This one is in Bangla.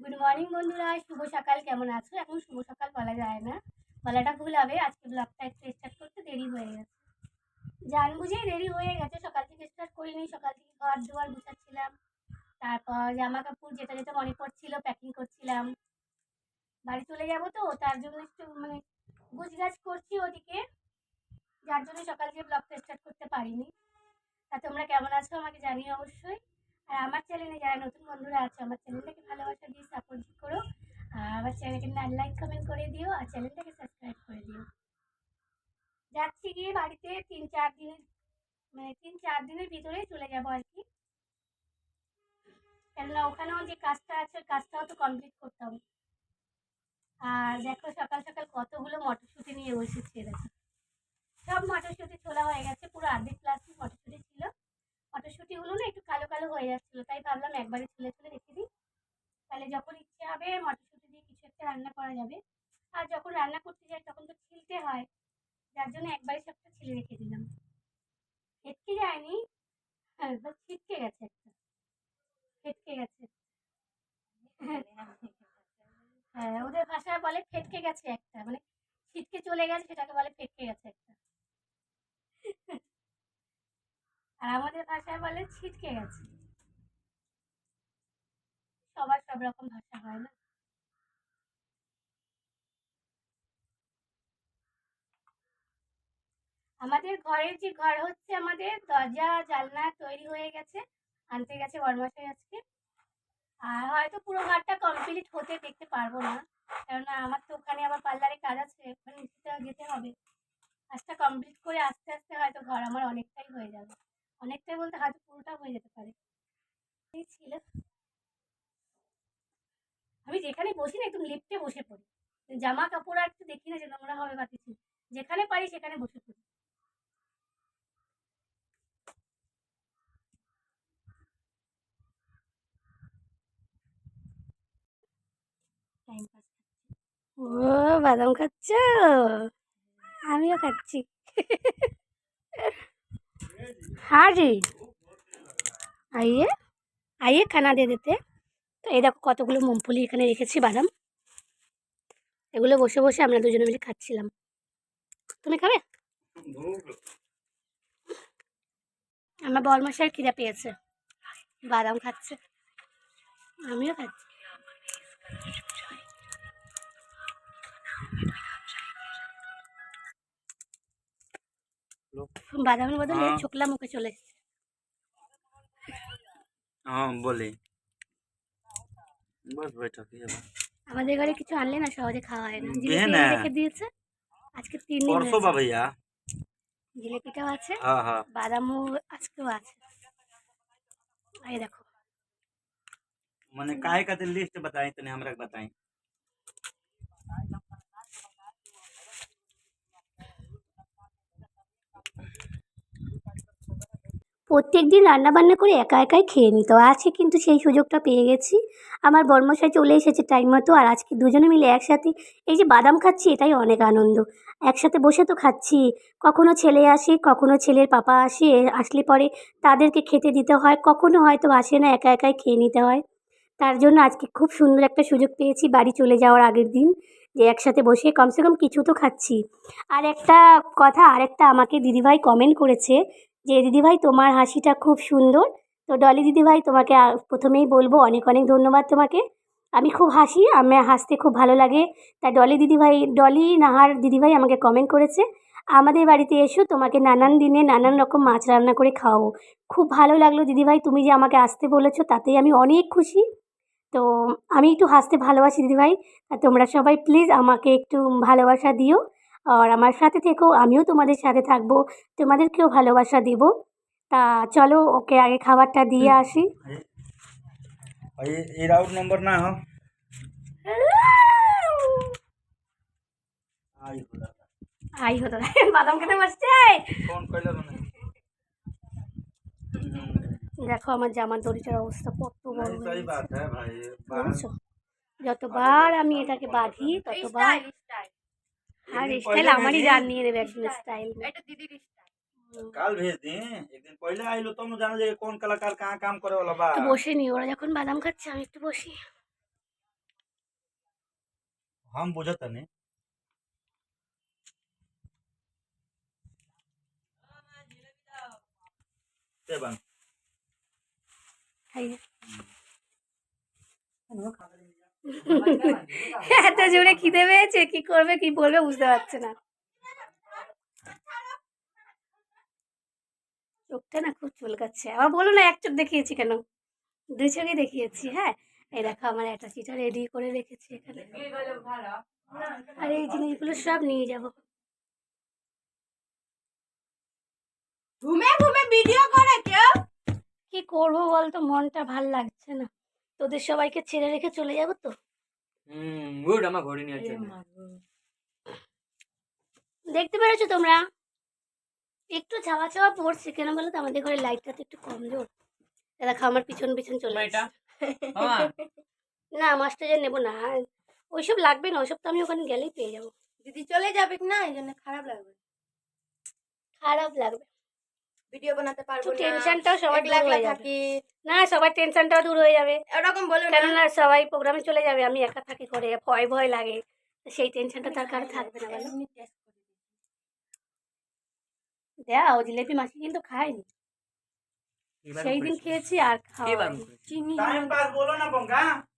গুড মর্নিং বন্ধুরা। শুভ সকাল। কেমন আছো? এখন শুভ সকাল বলা যায় না। বলাটা ভুল হবে। আজকে ব্লগটা একটু স্টার্ট করতে দেরি হয়ে গেছে। জান বুঝেই দেরি হয়ে গেছে। সকাল থেকে স্টার্ট করিনি। সকাল থেকে ঘর দুয়ার গুছাচ্ছিলাম। তারপর জামা কাপড় যেটা যেটা মনে পড়ছিল প্যাকিং করছিলাম। বাড়ি চলে যাব তো, তার জন্য একটু মানে গুছগাছ করছি ওদিকে। যার জন্য সকাল থেকে ব্লগটা স্টার্ট করতে পারিনি। তা তোমরা কেমন আছো আমাকে জানিও অবশ্যই। আর আমার চ্যানেলে যারা নতুন বন্ধুরা আছে, আমার চ্যানেলটাকে ভালোবাসা দিয়ে সাপোর্ট করো। আর আমার চ্যানেলকে লাইক কমেন্ট করে দিও, আর চ্যানেলটাকে সাবস্ক্রাইব করে দিও। যাচ্ছি গিয়ে বাড়িতে তিন চার দিনের মানে তিন চার দিনের ভিতরেই চলে যাব আর কি। কেননা ওখানেও যে কাজটা আছে কাজটাও তো কমপ্লিট করতে হবে। আর দেখো সকাল সকাল কতগুলো মটরশুঁটি নিয়ে বসেছে দেখো সব মটরশুঁটি ছোলা হয়ে গেছে, পুরো আর্ধেক প্লাস্টিক মটরশুঁটি ছিল। মটরশুঁটিগুলো না, একটু কালো কালো হয়ে যাচ্ছিল। তাই ভাবলাম একবারে ছুলে ছুলে রেখে দিই। তাহলে যখন ইচ্ছে হবে মটরশুঁটি দিয়ে কিছু একটা রান্না করা যাবে। আর যখন রান্না করতে যাই তখন তো ছিলতে হয়। যার জন্য একবারে সবটা ছিলে রেখে দিলাম। হেটকে যায়নি। হ্যাঁ বাস ছিটকে গেছে একটা। ফেটকে গেছে। হ্যাঁ ওদের ভাষায় বলে ফেটকে গেছে একটা। মানে ছিটকে চলে গেছে, সেটাকে বলে ফেটকে গেছে একটা আর আমাদের ভাষায় বলে ছিটকে গেছে। সবার সব রকম ভাষা হয় না? আমাদের ঘরের যে ঘর হচ্ছে আমাদের দরজা, জানলা তৈরি হয়ে গেছে। আনতে গেছে বরমাসাই আজকে। আর হয়তো পুরো ঘরটা কমপ্লিট হতে দেখতে পারব না। কেননা আমার তো ওখানে আবার পার্লারে কাজ আছে, ওখানে যেতে যেতে হবে। কাজটা কমপ্লিট করে আস্তে আস্তে হয়তো ঘর আমার অনেকটাই হয়ে যাবে। অনেকটাই বলতে হয়তো পুরোটা হয়ে যেতে পারে। ছিল। আমি যেখানে বসি না, একদম লিফটে বসে পড়ি। জামা কাপড় আর একটু দেখি না যে নোংরা হবে বা কিছু। যেখানে পারি সেখানে বসে পড়ি। ও, বাদাম খাচ্ছ? আমিও খাচ্ছি। हाँ जी आइए आइए खाना दे देते তো এই দেখো কতগুলো মুমফলি এখানে রেখেছি বাদাম এগুলো বসে বসে আমরা দুজনে মিলে খাচ্ছিলাম তুমি খাবে আমার বরমশাই খিদে পেয়েছে বাদাম খাচ্ছে আমিও খাচ্ছি বাদামের বদলে হ্যাঁ। ছোকলা মুখে চলে এসেছে हाँ बोले बस बैठो কি হবে আমাদের ঘরে কিছু আনলে না সহজে খাওয়া হয় না দে জিলিপি না। রেখে দিয়েছে আজকে তিন দিন পরশো হয়েছে। বা भैया জিলিপিটাও আছে हाँ हाँ বাদামও আজকেও আছে এই দেখো मैंने काहे का लिस्ट बताई तने हमरा के बताई প্রত্যেক দিন রান্নাবান্না করে একা একাই খেয়ে নিত। আজকে কিন্তু সেই সুযোগটা পেয়ে গেছি। আমার বর্মশাই চলে এসেছে টাইম মতো, আর আজকে দুজনে মিলে একসাথে এই যে বাদাম খাচ্ছি, এটাই অনেক আনন্দ। একসাথে বসে তো খাচ্ছি। কখনো ছেলে আসে, কখনো ছেলের পাপা আসে, আসলে পরে তাদেরকে খেতে দিতে হয়, কখনো হয়তো আসে না, একা একাই খেয়ে নিতে হয়। তার জন্য আজকে খুব সুন্দর একটা সুযোগ পেয়েছি বাড়ি চলে যাওয়ার আগের দিন, যে একসাথে বসে কমসে কম কিছু তো খাচ্ছি। আর একটা কথা, আরেকটা আমাকে দিদিভাই কমেন্ট করেছে যে, দিদিভাই, তোমার হাসিটা খুব সুন্দর। তো ডলি দিদিভাই, তোমাকে প্রথমেই বলব, অনেক অনেক ধন্যবাদ তোমাকে। আমি খুব হাসি আমার হাসতে খুব ভালো লাগে। তাই ডলি দিদিভাই, ডলি নাহার দিদিভাই আমাকে কমেন্ট করেছে, আমাদের বাড়িতে এসো, তোমাকে নানান দিনে নানান রকম মাছ রান্না করে খাওয়াবো। খুব ভালো লাগল দিদিভাই, তুমি যে আমাকে আসতে বলেছ, তাতেই আমি অনেক খুশি। তো, আমি একটু হাসতে ভালোবাসি দিদিভাই তোমরা সবাই প্লিজ আমাকে একটু ভালোবাসা দিও। আর আমার সাথে থেকো আমিও তোমাদের সাথে থাকব। তোমাদেরকেও ভালোবাসা দেব। তা চলো ওকে আগে খাবারটা দিয়ে আসি। এই রাউন্ড নম্বর না আই হতো বাদাম খেতে বসছে? দেখো আমার জামার দড়িটার অবস্থা কত বড় যতবার আমি এটাকে বাঁধি ততবার আর স্টাইল আমারই জান নিয়ে দেবে একদিন স্টাইল এটা দিদির কাল ভেজ দে একদিন পয়লা আইলো তোমরা জানো যে কোন কলাকার কাঁ কাম করে বলা বা। বসে নি ওরা যখন বাদাম খাচ্ছে আমি একটু বসি। হাম বোঝাতে নেই। দেবান খাইয়ে খাওয়া এত জোরে খিদে পেয়েছে কি করবে কি বলবে বুঝতে পারছে না। চোখটা না খুব চুলকাচ্ছে। আবার বলো না এক চোখ দেখিয়েছি কেন? দুই চোখই দেখিয়েছি হ্যাঁ? এই দেখো আমার একটা চিটা রেডি করে রেখেছি এখানে। আর এই জিনিসগুলো সব নিয়ে যাব। ঘুমে ঘুমে ভিডিও করে কেউ? কি করব বলতো মনটা ভালো লাগছে না। তোদের সবাইকে ছেড়ে রেখে চলে যাব তো? হুম গুড আমার ঘড়ি নিয়ে জন্য। দেখতে পেরেছ তোমরা? একটু ছাওয়া ছাওয়া পড়ছে কেন বলো তো? আমাদের ঘরে লাইটটা তো একটু কম জোর। দেখো আমার পিছন পিছন চলে এটা? না মাছটা যে নেব না। ওইসব লাগবে না ওইসব তো আমি ওখানে গেলেই পেয়ে যাব। দিদি চলে যাবে না? এই জন্য খারাপ লাগবে। খারাপ লাগবে। ভিডিও বানাতে পারব টেনশনটাও সবার না সবার টেনশনটাও দূর হয়ে যাবে। এরকম সবাই প্রোগ্রামে চলে যাবে আমি একা থাকি করে ভয় ভয় লাগে। সেই টেনশনটা তার কারও থাকবে না বলো। দেও জিলেপি মাসি কিন্তু খায়নি। সেই দিন খেয়েছি আর খাওয়া চিনি বলো না বঙ্গা